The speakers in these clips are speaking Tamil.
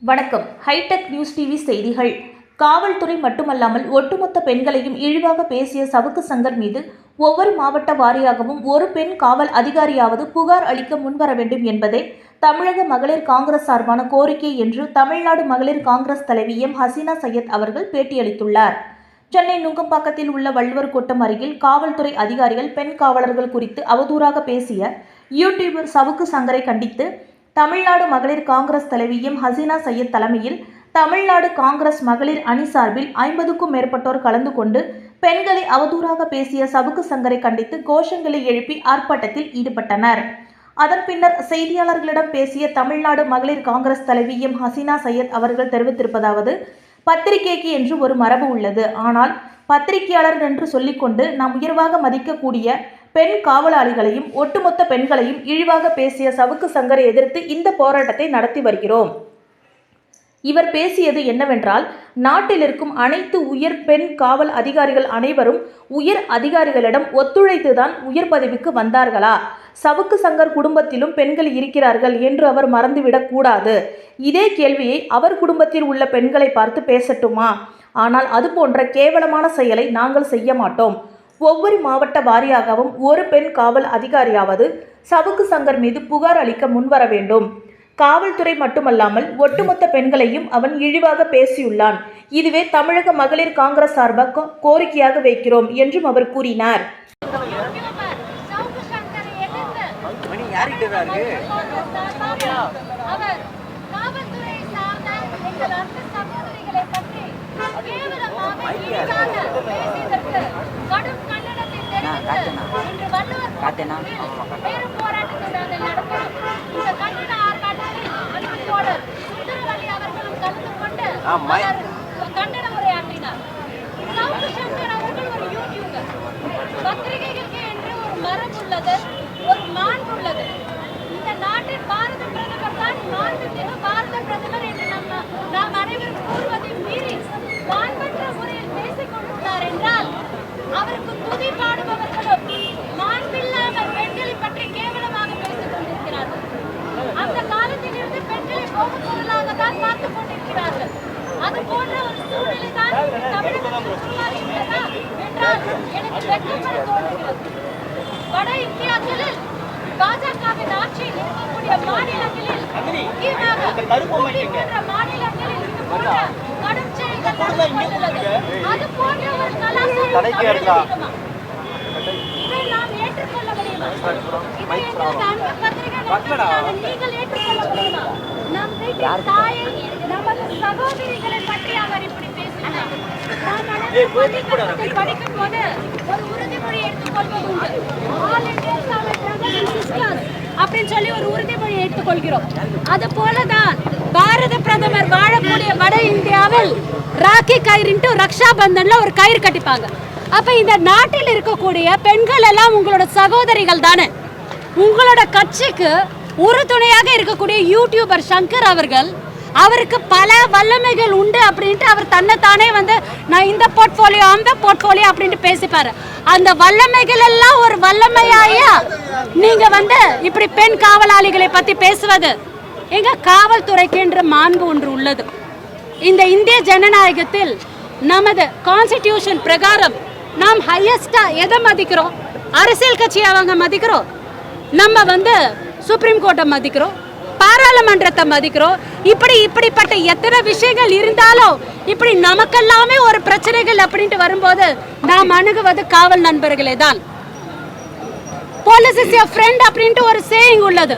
வணக்கம். ஹைடெக் நியூஸ் டிவி செய்திகள். காவல்துறை மட்டுமல்லாமல் ஒட்டுமொத்த பெண்களையும் இழிவாக பேசிய சவுக்கு சங்கர் மீது ஒவ்வொரு மாவட்ட வாரியாகவும் ஒரு பெண் காவல் அதிகாரியாவது புகார் அளிக்க முன்வர வேண்டும் என்பதே தமிழக மகளிர் காங்கிரஸ் சார்பான கோரிக்கை என்று தமிழ்நாடு மகளிர் காங்கிரஸ் தலைவி எம். ஹசீனா சையத் அவர்கள் பேட்டியளித்துள்ளார். சென்னை நுங்கம்பாக்கத்தில் உள்ள வள்ளுவர் கோட்டம் அருகில் காவல்துறை அதிகாரிகள் பெண் காவலர்கள் குறித்து அவதூறாக பேசிய யூடியூபர் சவுக்கு சங்கரை கண்டித்து தமிழ்நாடு மகளிர் காங்கிரஸ் தலைவி எம். ஹசீனா சையத் தலைமையில் தமிழ்நாடு காங்கிரஸ் மகளிர் அணி சார்பில் ஐம்பதுக்கும் மேற்பட்டோர் கலந்து கொண்டு பெண்களை அவதூறாக பேசிய சவுக்கு சங்கரை கண்டித்து கோஷங்களை எழுப்பி ஆர்ப்பாட்டத்தில் ஈடுபட்டனர். அதன் பின்னர் செய்தியாளர்களிடம் பேசிய தமிழ்நாடு மகளிர் காங்கிரஸ் தலைவி எம். ஹசீனா சையத் அவர்கள் தெரிவித்திருப்பதாவது பத்திரிகைக்கு என்று ஒரு மரபு உள்ளது. ஆனால் பத்திரிகையாளர் என்று சொல்லிக்கொண்டு நாம் உயர்வாக மதிக்கக்கூடிய பெண் காவலாளிகளையும் ஒட்டுமொத்த பெண்களையும் இழிவாக பேசிய சவுக்கு சங்கரை எதிர்த்து இந்த போராட்டத்தை நடத்தி வருகிறோம். இவர் பேசியது என்னவென்றால் நாட்டில் இருக்கும் அனைத்து உயர் பெண் காவல் அதிகாரிகள் அனைவரும் உயர் அதிகாரிகளிடம் ஒத்துழைத்துதான் உயர் பதவிக்கு வந்தார்களா? சவுக்கு சங்கர் குடும்பத்திலும் பெண்கள் இருக்கிறார்கள் என்று அவர் மறந்துவிடக் கூடாது. இதே கேள்வியை அவர் குடும்பத்தில் உள்ள பெண்களை பார்த்து பேசட்டுமா? ஆனால் அது போன்ற கேவலமான செயலை நாங்கள் செய்ய மாட்டோம். ஒவ்வொரு மாவட்ட வாரியாகவும் ஒரு பெண் காவல் அதிகாரியாவது சவுக்கு சங்கர் மீது புகார் அளிக்க முன்வர வேண்டும். காவல்துறை மட்டுமல்லாமல் ஒட்டுமொத்த பெண்களையும் அவன் இழிவாக பேசியுள்ளான். இதுவே தமிழக மகளிர் காங்கிரஸ் சார்பாக கோரிக்கையாக வைக்கிறோம் என்றும் அவர் கூறினார் சவுக்கு சங்கரை எதிர்த்து மணி யார்கிட்ட தான் இருக்கு அவர் காவல்துறை சார்ந்த எங்கள் அன்பு சகோதரிகளை பற்றி கேவலமாக இழிவாக பேசியதற்கு கடும் கண்டனத்தை தெரிவித்து இன்று வள்ளுவர் காத்தேனா? இந்த கண்டன உரையாற்றினார் சவுக்கு சங்கர் அவர்கள் ஒரு யூடியூபர் பத்திரிகைகளுக்கு என்று ஒரு மரபு உள்ளது ஒரு மாண்பு உள்ளது இந்த நாட்டின் பாரத பிரதமர் தான் மாண்புமிகு பாரத பிரதமர் என்று நம்ம நாம் அனைவரும் கூறுவதை மீறி மாண்பற்ற முறையில் பேசிக் கொண்டுள்ளார் என்றால் அவருக்கு துதி பாடுபவர்களும் மாண்பில்லாமல் பெண்களை பற்றி கேவலமாக பேசிக் கொண்டிருக்கிறார்கள் அந்த காலத்திலிருந்து பெண்களை போகும் பொருளாக தான் பார்த்துக் கொண்டிருக்கிறார்கள் அது போன்ற ஒரு சூழ்நிலை தான் தமிழகத்தில் உருவாகி உள்ளதா என்றால் எனக்கு வெட்கப்பட தோன்றுகிறது வட இந்தியாக்களில் பாஜகவின் ஆட்சியில் இருக்கக்கூடிய மாநிலங்களில் மாநிலங்களில் இது போன்ற கடும் செயல்கள் நடந்து கொண்டுள்ளது அது போன்ற ஒரு கலாச்சாரம்? இதை நாம் ஏற்றுக்கொள்ள முடியுமா? இதை எங்களுக்கு அன்பு பத்திரிகை நிறுவனங்களான நீங்கள் ஏற்றுக்கொள்ள முடியுமா? நம் வீட்டின் தாயை நமது சகோதரிகளை பற்றி அவர் இப்படி பேசினார் பள்ளிக்கூடத்தில் படிக்கும் போது ஒரு உறுதிமொழி எடுத்துக்கொள்வது உண்டு. அப்படின்னு சொல்லி ஒரு உறுதிமொழி எடுத்துக்கொள்கிறோம் அது போலதான் பாரத பிரதமர் வாழக்கூடிய வட இந்தியாவில் ராக்கி கயிறுன்ட்டு ரக்ஷா பந்தன்ல ஒரு கயிறு கட்டிப்பாங்க. அப்ப இந்த நாட்டில் இருக்கக்கூடிய பெண்கள் எல்லாம் உங்களோட சகோதரிகள் தானே? உங்களோட கட்சிக்கு உறுதுணையாக இருக்கக்கூடிய யூடியூபர் சங்கர் அவர்கள் அவருக்கு பல வல்லமைகள் உண்டு அப்படின்ட்டு அவர் தன்னைத்தானே வந்து நான் இந்த போர்ட்ஃபோலியோ அந்த போர்ட்ஃபோலியோ அப்படின்ட்டு பேசிப்பாரு. அந்த வல்லமைகள் எல்லாம் ஒரு வல்லமையாயா வந்து இப்படி பெண் காவலாளிகளை பத்தி பேசுவது? எங்க காவல்துறைக்கு என்ற மாண்பு ஒன்று உள்ளது. இந்த இந்திய ஜனநாயகத்தில் நமது கான்ஸ்டிடியூஷன் பிரகாரம் நாம் ஹையஸ்டா எதை மதிக்கிறோம்? அரசியல் கட்சியை அவங்க மதிக்கிறோம். நம்ம வந்து சுப்ரீம் கோர்ட்டை மதிக்கிறோம். பாராளுமன்றத்தை மதிக்கிறோம். இப்படி இப்படிப்பட்ட எத்தனை விஷயங்கள் இருந்தாலும் இப்படி நமக்கெல்லாமே ஒரு பிரச்சனைகள் அப்படின்ட்டு வரும்போது நாம் அணுகுவது காவல் நண்பர்களே தான். போலீஸ் இஸ் யர் ஃப்ரெண்ட் அப்படின்ட்டு ஒரு சேயிங் உள்ளது.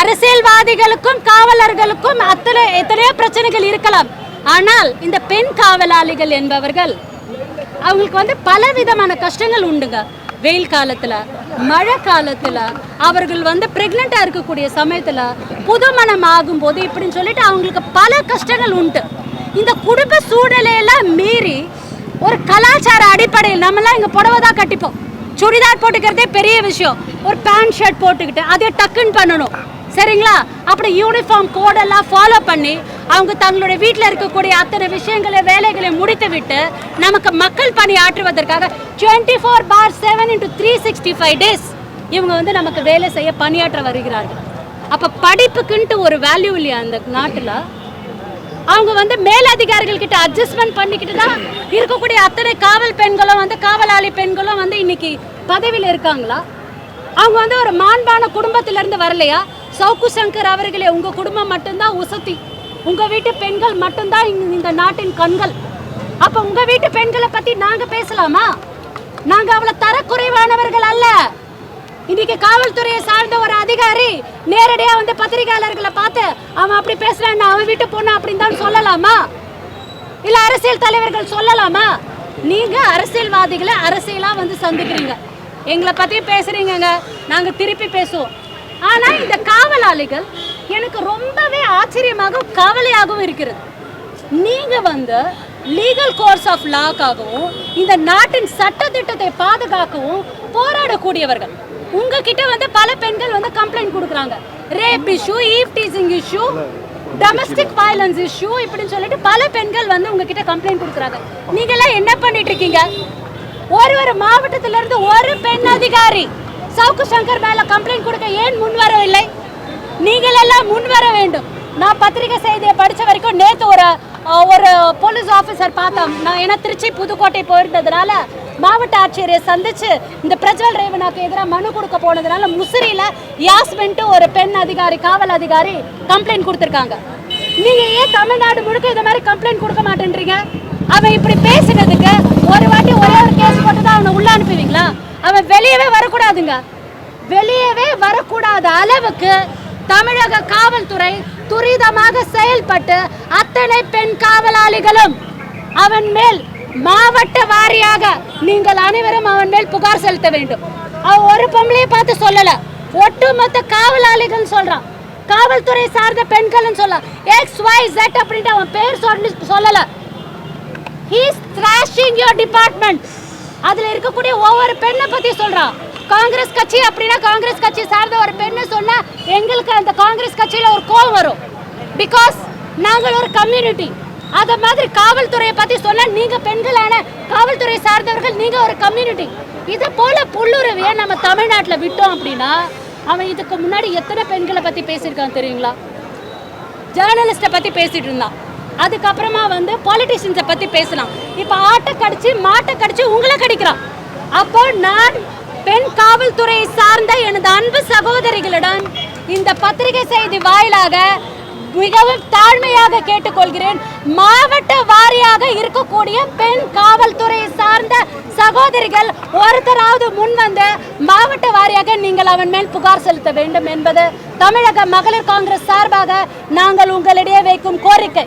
அரசியல்வாதிகளுக்கும் காவலர்களுக்கும் அத்தனை எத்தனையோ பிரச்சனைகள் இருக்கலாம். ஆனால் இந்த பெண் காவலாளிகள் என்பவர்கள் அவங்களுக்கு வந்து பல விதமான கஷ்டங்கள் உண்டுங்க. வெயில் காலத்தில் மழை காலத்தில் அவர்கள் வந்து ப்ரெக்னெண்ட்டாக இருக்கக்கூடிய சமயத்துல புதுமணம் ஆகும்போது இப்படின்னு சொல்லிட்டு அவங்களுக்கு பல கஷ்டங்கள் உண்டு. இந்த குடும்ப சூழ்நிலையெல்லாம் மீறி ஒரு கலாச்சார அடிப்படையில் நம்மலாம் இங்கே புடவை தான் கட்டிப்போம். சுடிதார் போட்டுக்கிறதே பெரிய விஷயம். ஒரு பேண்ட் ஷர்ட் போட்டுக்கிட்டு அதை டக்குன்னு பண்ணணும். சரிங்களா? அப்படி யூனிஃபார்ம் கோடெல்லாம் ஃபாலோ பண்ணி அவங்க தங்களுடைய வீட்டில் இருக்கக்கூடிய அத்தனை விஷயங்களை வேலைகளை முடித்து விட்டு நமக்கு மக்கள் பணி ஆற்றுவதற்காக twenty four by seven into three sixty five days இவங்க வந்து நமக்கு வேலை செய்ய பணியாற்ற வருகிறார்கள். அப்போ படிப்புக்குன்ட்டு ஒரு வேல்யூ இல்லையா அந்த நாட்டில்? அவங்க வந்து மேலதிகாரிகள் கிட்ட அட்ஜஸ்ட்மெண்ட் பண்ணிக்கிட்டு தான் இருக்கக்கூடிய அத்தனை காவல் பெண்களும் வந்து காவலாளி பெண்களும் வந்து இன்னைக்கு பதவியில் இருக்காங்களா? அவங்க வந்து ஒரு மாண்பான குடும்பத்திலேருந்து வரலையா? சவுக்கு சங்கர் அவர்களே உங்கள் குடும்பம் மட்டும்தான் உசத்தி. உங்கள் வீட்டு பெண்கள் மட்டும்தான் இந்த- நாட்டின் கண்கள். அப்போ உங்கள் வீட்டு பெண்களை பற்றி நாங்கள் பேசலாமா? நாங்கள் அவளை தரக்குறைவானவர்கள் அல்ல. இன்னைக்கு காவல்துறையை சார்ந்த ஒரு அதிகாரி நேரடியாக வந்து பத்திரிகையாளர்களை பார்த்து அவன் அப்படி பேசுறான் அவன் வீட்டு பொண்ணு? அப்படின்னு தான் சொல்லலாமா? இல்லை அரசியல் தலைவர்கள் சொல்லலாமா? நீங்கள் அரசியல்வாதிகளை அரசியலாக வந்து சந்திக்கிறீங்க. எங்களை பற்றி பேசுறீங்கங்க. நாங்கள் திருப்பி பேசுவோம். ஆனால் இந்த காவலாளிகள் எனக்கு ரொம்பவே ஆச்சரியமாகவும் கவலையாகவும் இருக்கிறது. நீங்கள் வந்து லீகல் கோர்ஸ் ஆஃப் லாக்காகவும் இந்த நாட்டின் சட்டத்திட்டத்தை பாதுகாக்கவும் போராடக்கூடியவர்கள். உங்ககிட்ட வந்து பல பெண்கள் வந்து கம்ப்ளைண்ட் கொடுக்குறாங்க. Rape issue eve teasing issue domestic violence issue இப்படின்னு சொல்லிட்டு பல பெண்கள் வந்து உங்ககிட்ட கம்ப்ளைண்ட் கொடுக்குறாங்க. நீங்களாம் என்ன பண்ணிட்டு இருக்கீங்க? ஒரு ஒரு மாவட்டத்தில இருந்து ஒரு பெண் அதிகாரி சவுக்கு சங்கர் மேல கம்ப்ளைண்ட் கொடுக்க ஏன் முன் வரவில்லை? நீங்கள் எல்லாம் முன் வர வேண்டும். நான் பத்திரிகை செய்தியை படித்த வரைக்கும் நேற்று ஒரு ஒரு போலீஸ் ஆஃபீஸர் பார்த்தோம். நான் ஏன்னா திருச்சி புதுக்கோட்டை போயிருந்ததுனால மாவட்ட ஆட்சியரை சந்திச்சு இந்த பிரஜ்வல் ரேவனாக்கு எதிராக மனு கொடுக்க போனதுனால முசிறியில் யாஸ்மின்ட்டு ஒரு பெண் அதிகாரி காவல் அதிகாரி கம்ப்ளைண்ட் கொடுத்துருக்காங்க. நீங்கள் ஏன் தமிழ்நாடு முழுக்க இந்த மாதிரி கம்ப்ளைண்ட் கொடுக்க மாட்டேன்றீங்க? அவன் இப்படி பேசினதுக்கு ஒரு வாட்டி ஒரே ஒரு கேஸ் போட்டு தான் அவனை உள்ள அனுப்புவீங்களா? அவன் வெளியவே வரக்கூடாதுங்க. வெளியவே வரக்கூடாத அளவுக்கு தமிழக காவல்துறை துரிதமாக செயல்பட்டு அத்தனை பெண் காவலாளிகளும் அவன் மேல் மாவட்ட வாரியாக நீங்கள் அனைவரும் அவன் மேல் புகார் செலுத்த வேண்டும். அவன் ஒரு பொம்பளையை பார்த்து சொல்லல. ஒட்டுமொத்த காவலாளிகள் சொல்றான். காவல்துறை சார்ந்த பெண்கள்னு சொல்லலாம் எக்ஸ் ஒய் Z அப்படின்ட்டு அவன் பேர் சொல்லி சொல்லல. ஹீஸ் த்ராஷிங் யோர் டிபார்ட்மெண்ட் அதுல இருக்கக்கூடிய ஒவ்வொரு பெண்ணை பத்தி சொல்றான். காங்கிரஸ் கட்சி அப்படின்னா காங்கிரஸ் கட்சி சார்ந்த ஒரு பெண்ணை சொன்னா எங்களுக்கு அந்த காங்கிரஸ் கட்சியில ஒரு கோவம் வரும். பிகாஸ் நாங்கள் ஒரு கம்யூனிட்டி அத மாதிரி காவல்துறையை பத்தி சொன்னா நீங்க பெண்களான காவல்துறை சார்ந்தவர்கள் நீங்க ஒரு கம்யூனிட்டி இது போல புல்லுறவிய நம்ம தமிழ்நாட்டில் விட்டோம் அப்படின்னா அவன் இதுக்கு முன்னாடி எத்தனை பெண்களை பத்தி பேசியிருக்கான் தெரியுங்களா? ஜேர்னலிஸ்ட்டை பற்றி பேசிட்டு இருந்தான். அதுக்கப்புறமா வந்து பாலிட்டிஷியன்ஸை பற்றி பேசலாம் இப்போ ஆட்டை கடிச்சு மாட்டை கடிச்சு உங்களை கடிக்கிறான். அப்போ நான் பெண் காவல்துறையை சார்ந்த எனது அன்பு சகோதரிகளிடம் இந்த பத்திரிகை செய்தி வாயிலாக மிகவும் தாழ்மையாக கேட்டுக்கொள்கிறேன். மாவட்ட வாரியாக இருக்கக்கூடிய பெண் காவல்துறையை சார்ந்த சகோதரிகள் ஒருத்தராவது முன் வந்து மாவட்ட வாரியாக நீங்கள் அவன் மேல் புகார் செலுத்த வேண்டும் என்பது தமிழக மகளிர் காங்கிரஸ் சார்பாக நாங்கள் உங்களிடையே வைக்கும் கோரிக்கை.